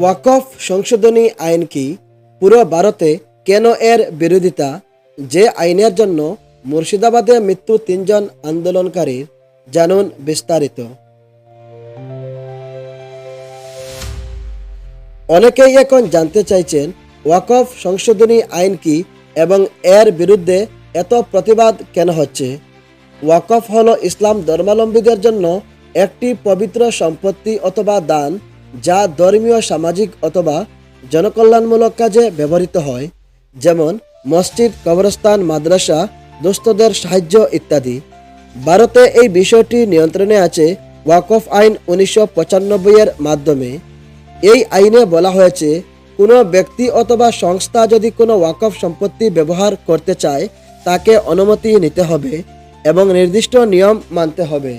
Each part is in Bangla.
ওয়াকফ সংশোধনী আইন কি পুরো ভারতে কেন এর বিরোধিতা? যে আইনের জন্য মুর্শিদাবাদে মৃত্যু তিনজন আন্দোলনকারীর জানুন বিস্তারিত। অনেকেই এখন জানতে চাইছেন ওয়াকফ সংশোধনী আইন কি এবং এর বিরুদ্ধে এত প্রতিবাদ কেন হচ্ছে? ওয়াকফ হলো ইসলাম ধর্মাবলম্বীদের জন্য একটি পবিত্র সম্পত্তি অথবা দান যা ধর্মীয়, সামাজিক অথবা জনকল্যাণমূলক কাজে ব্যবহৃত হয়, যেমন মসজিদ, কবরস্থান, মাদ্রাসা দুস্থদের সাহায্য ইত্যাদি। ভারতে এই বিষয়টি নিয়ন্ত্রণে আছে ওয়াকফ আইন উনিশশো এর মাধ্যমে। এই আইনে বলা হয়েছে, কোনো ব্যক্তি অথবা সংস্থা যদি কোনো ওয়াকফ সম্পত্তি ব্যবহার করতে চায়, তাকে অনুমতি নিতে হবে এবং নির্দিষ্ট নিয়ম মানতে হবে।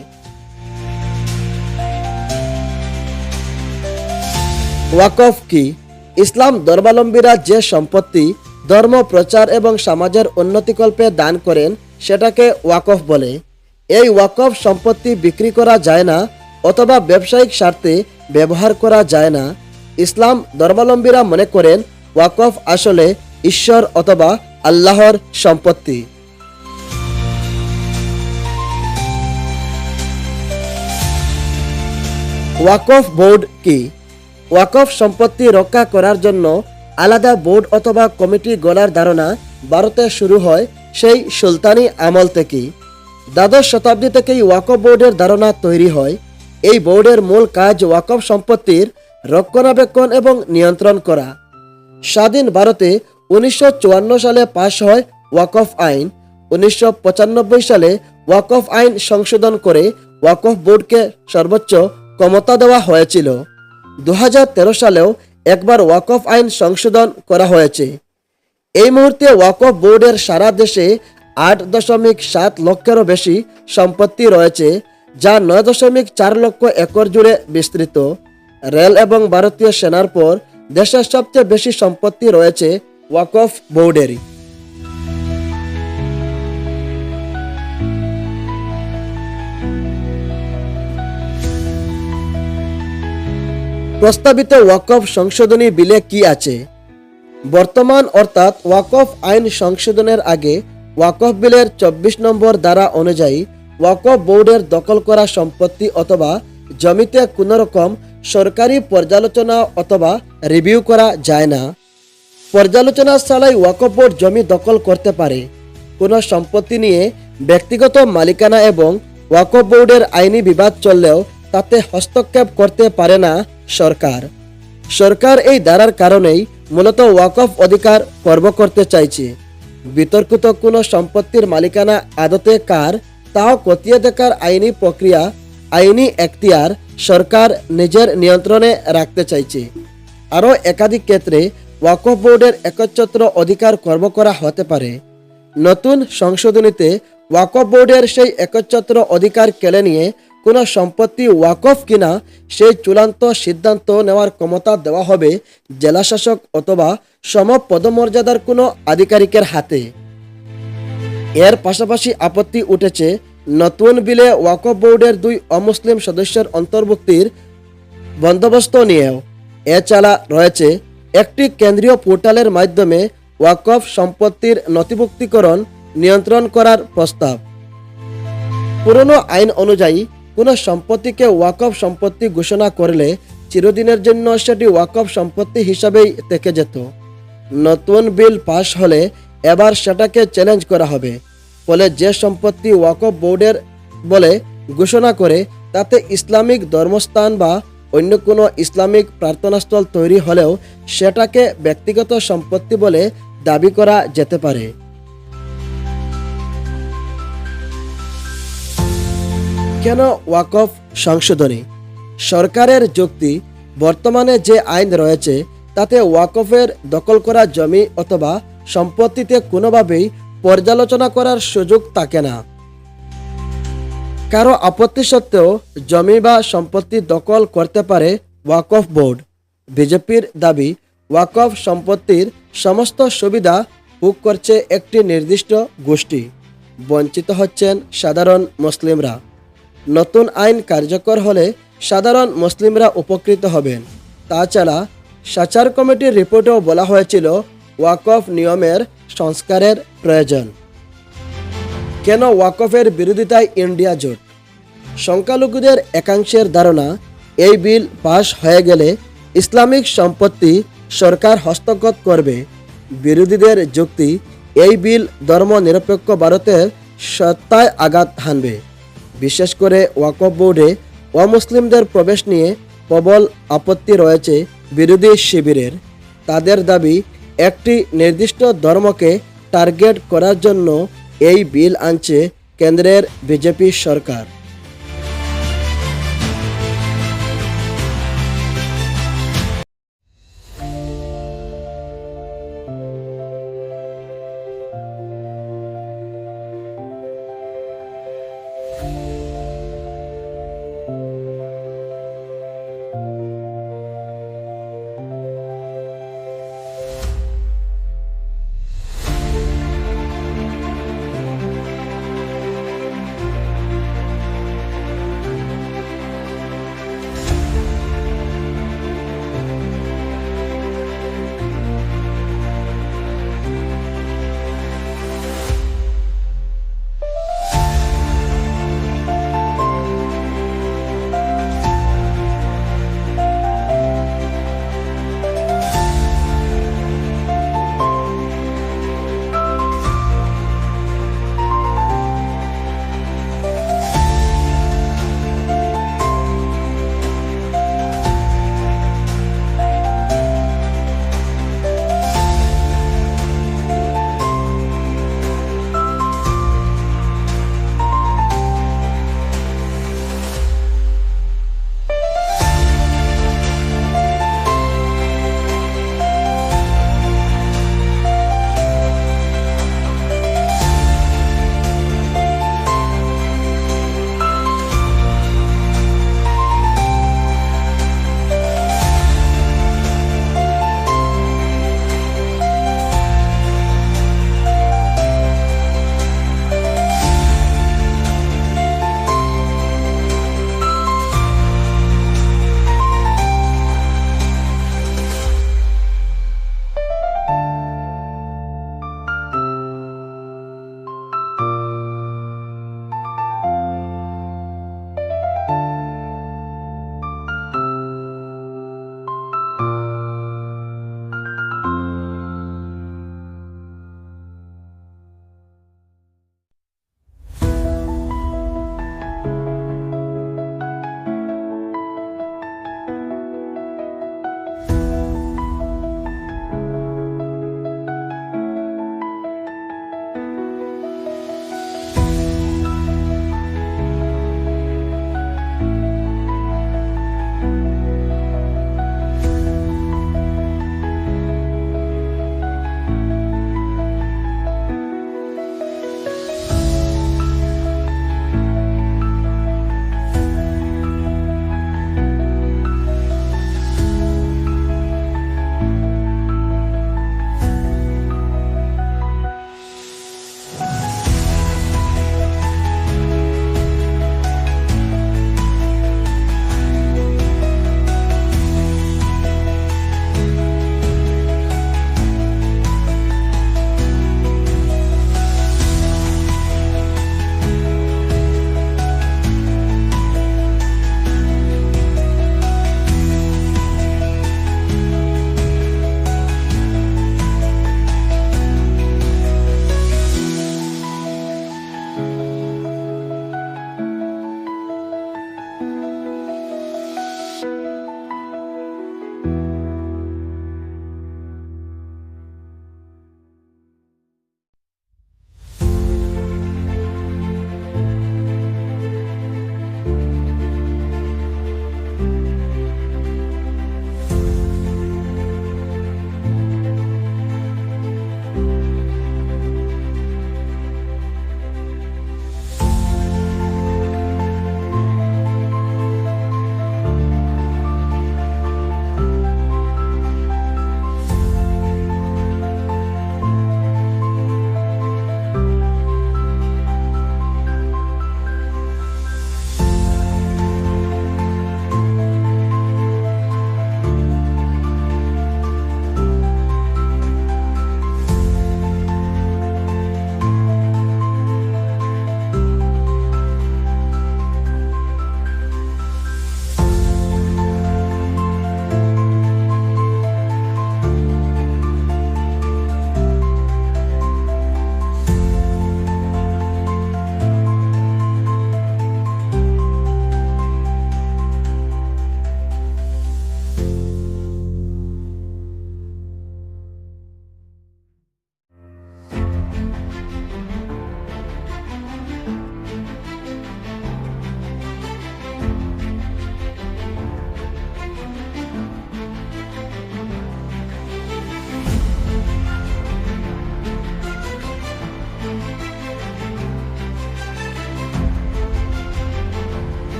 ওয়াকফ কি? ইসলাম ধর্মাবলম্বীরা যে সম্পত্তি, ধর্ম, প্রচার এবং সমাজের উন্নতিকল্পে দান করেন, সেটাকে ওয়াকফ বলে। এই ওয়াকফ সম্পত্তি বিক্রি করা যায় না অথবা ব্যবসায়িক স্বার্থে ব্যবহার করা যায় না। ইসলাম ধর্মাবলম্বীরা মনে করেন, ওয়াকফ আসলে ঈশ্বর অথবা আল্লাহর সম্পত্তি। ওয়াকফ বোর্ড কি? ওয়াকফ সম্পত্তি রক্ষা করার জন্য আলাদা বোর্ড অথবা কমিটি গড়ার ধারণা ভারতে শুরু হয় সেই সুলতানি আমল থেকেই। দ্বাদশ শতাব্দী থেকেই ওয়াকফ বোর্ডের ধারণা তৈরি হয়। এই বোর্ডের মূল কাজ ওয়াকফ সম্পত্তির রক্ষণাবেক্ষণ এবং নিয়ন্ত্রণ করা। স্বাধীন ভারতে উনিশশো চুয়ান্ন সালে পাশ হয় ওয়াকফ আইন। উনিশশো পঁচানব্বই সালে ওয়াকফ আইন সংশোধন করে ওয়াকফ বোর্ডকে সর্বোচ্চ ক্ষমতা দেওয়া হয়েছিল। দু হাজার তেরো সালেও একবার ওয়াকফ আইন সংশোধন করা হয়েছে। এই মুহূর্তে ওয়াকফ বোর্ডের সারা দেশে আট দশমিক সাত লক্ষেরও বেশি সম্পত্তি রয়েছে, যা নয় দশমিক চার লক্ষ একর জুড়ে বিস্তৃত। রেল এবং ভারতীয় সেনার পর দেশের সবচেয়ে বেশি সম্পত্তি রয়েছে ওয়াকফ বোর্ডেরই। প্রস্তাবিত ওয়াকফ সংশোধনী বিলে কি আছে? বর্তমান অর্থাৎ ওয়াকফ আইন সংশোধনের আগে ওয়াকফ বিলের চব্বিশ নম্বর ধারা অনুযায়ী ওয়াকফ বোর্ডের দখল করা সম্পত্তি অথবা জমিতে কোনো রকম সরকারি পর্যালোচনা অথবা রিভিউ করা যায় না। পর্যালোচনা ছাড়াই ওয়াকফ বোর্ড জমি দখল করতে পারে। কোনো সম্পত্তি নিয়ে ব্যক্তিগত মালিকানা এবং ওয়াকফ বোর্ডের আইনি বিবাদ চললেও তাতে হস্তক্ষেপ করতে পারে না সরকার। সরকার এই ধারার কারণেই মূলত ওয়াকফ অধিকার খর্ব করতে চাইছে। বিতর্কিত কোনো সম্পত্তির মালিকানা আদতে কার তাও খতিয়ে দেখার আইনি প্রক্রিয়া, আইনি এখতিয়ার সরকার নিজের নিয়ন্ত্রণে রাখতে চাইছে। আরও একাধিক ক্ষেত্রে ওয়াকফ বোর্ডের একচ্ছত্র অধিকার কর্ম করা হতে পারে। নতুন সংশোধনীতে ওয়াকফ বোর্ডের সেই একচ্ছত্র অধিকার কেলে নিয়ে কোনো সম্পত্তি ওয়াকফ কিনা, সেই চূড়ান্ত সিদ্ধান্ত নেওয়ার ক্ষমতা দেওয়া হবে জেলাশাসক অথবা সম পদমর্যাদার কোনো আধিকারিকের হাতে। এর পাশাপাশি আপত্তি উঠেছে, নতুন বিলে ওয়াকফ বোর্ডের দুই অমুসলিম সদস্যের অন্তর্ভুক্তির বন্দোবস্ত নিয়েও। এছাড়া রয়েছে, একটি কেন্দ্রীয় পোর্টালের মাধ্যমে ওয়াকফ সম্পত্তির নথিভুক্তিকরণ নিয়ন্ত্রণ করার প্রস্তাব। পুরনো আইন অনুযায়ী কোনো সম্পত্তিকে ওয়াকফ সম্পত্তি ঘোষণা করলে চিরদিনের জন্য সেটি ওয়াকফ সম্পত্তি হিসাবেই থেকে যেত। নতুন বিল পাশ হলে এবার সেটাকে চ্যালেঞ্জ করা হবে। ফলে যে সম্পত্তি ওয়াকফ বোর্ডের বলে ঘোষণা করে, তাতে ইসলামিক ধর্মস্থান বা অন্য কোনো ইসলামিক প্রার্থনাস্থল তৈরি হলেও সেটাকে ব্যক্তিগত সম্পত্তি বলে দাবি করা যেতে পারে। কেন ওয়াকফ সংশোধনী। সরকারের যুক্তি, বর্তমানে যে আইন রয়েছে, তাতে ওয়াকফের দখল করা জমি অথবা সম্পত্তিতে কোনোভাবেই পর্যালোচনা করার সুযোগ থাকে না। কারও আপত্তি সত্ত্বেও জমি বা সম্পত্তি দখল করতে পারে ওয়াকফ বোর্ড। বিজেপির দাবি, ওয়াকফ সম্পত্তির সমস্ত সুবিধা ভোগ করছে একটি নির্দিষ্ট গোষ্ঠী। বঞ্চিত হচ্ছেন সাধারণ মুসলিমরা। নতুন আইন কার্যকর হলে সাধারণ মুসলিমরা উপকৃত হবেন। তাছাড়া সাচার কমিটির রিপোর্টেও বলা হয়েছিল, ওয়াকফ নিয়মের সংস্কারের প্রয়োজন। কেন ওয়াকফের বিরোধিতায় ইন্ডিয়া জোট? সংখ্যালঘুদের একাংশের ধারণা, এই বিল পাশ হয়ে গেলে ইসলামিক সম্পত্তি সরকার হস্তগত করবে। বিরোধীদের যুক্তি, এই বিল ধর্মনিরপেক্ষ ভারতের সত্তায় আঘাত হানবে। বিশেষ করে ওয়াকফ বোর্ডে অমুসলিমদের প্রবেশ নিয়ে প্রবল আপত্তি রয়েছে বিরোধী শিবিরের। তাদের দাবি, একটি নির্দিষ্ট ধর্মকে টার্গেট করার জন্য এই বিল আনছে কেন্দ্রের বিজেপি সরকার।